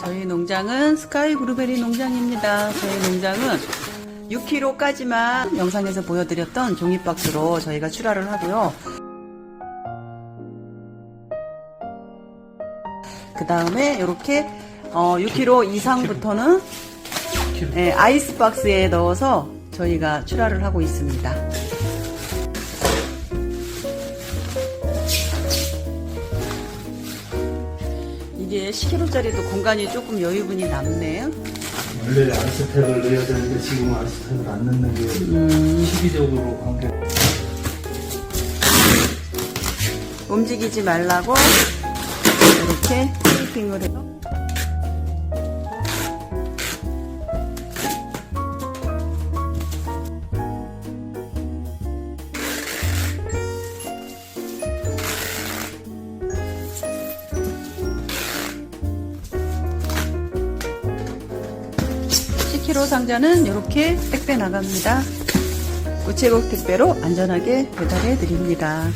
저희 농장은 스카이 브루베리 농장입니다. 저희 농장은 6kg까지만 영상에서 보여드렸던 종이박스로 저희가 출하를 하고요. 그 다음에 이렇게 6kg 이상부터는 네, 아이스박스에 넣어서 저희가 출하를 하고 있습니다. 이게 10kg짜리도 공간이 조금 여유분이 남네요. 원래 아이스팩을 넣어야 되는데 지금 아이스팩을 안 넣는 게 음. 시기적으로 관계. 움직이지 말라고 이렇게 테이핑을 해서 (10kg) 상자는 이렇게 택배 나갑니다 우체국 택배로 안전하게 배달해 드립니다.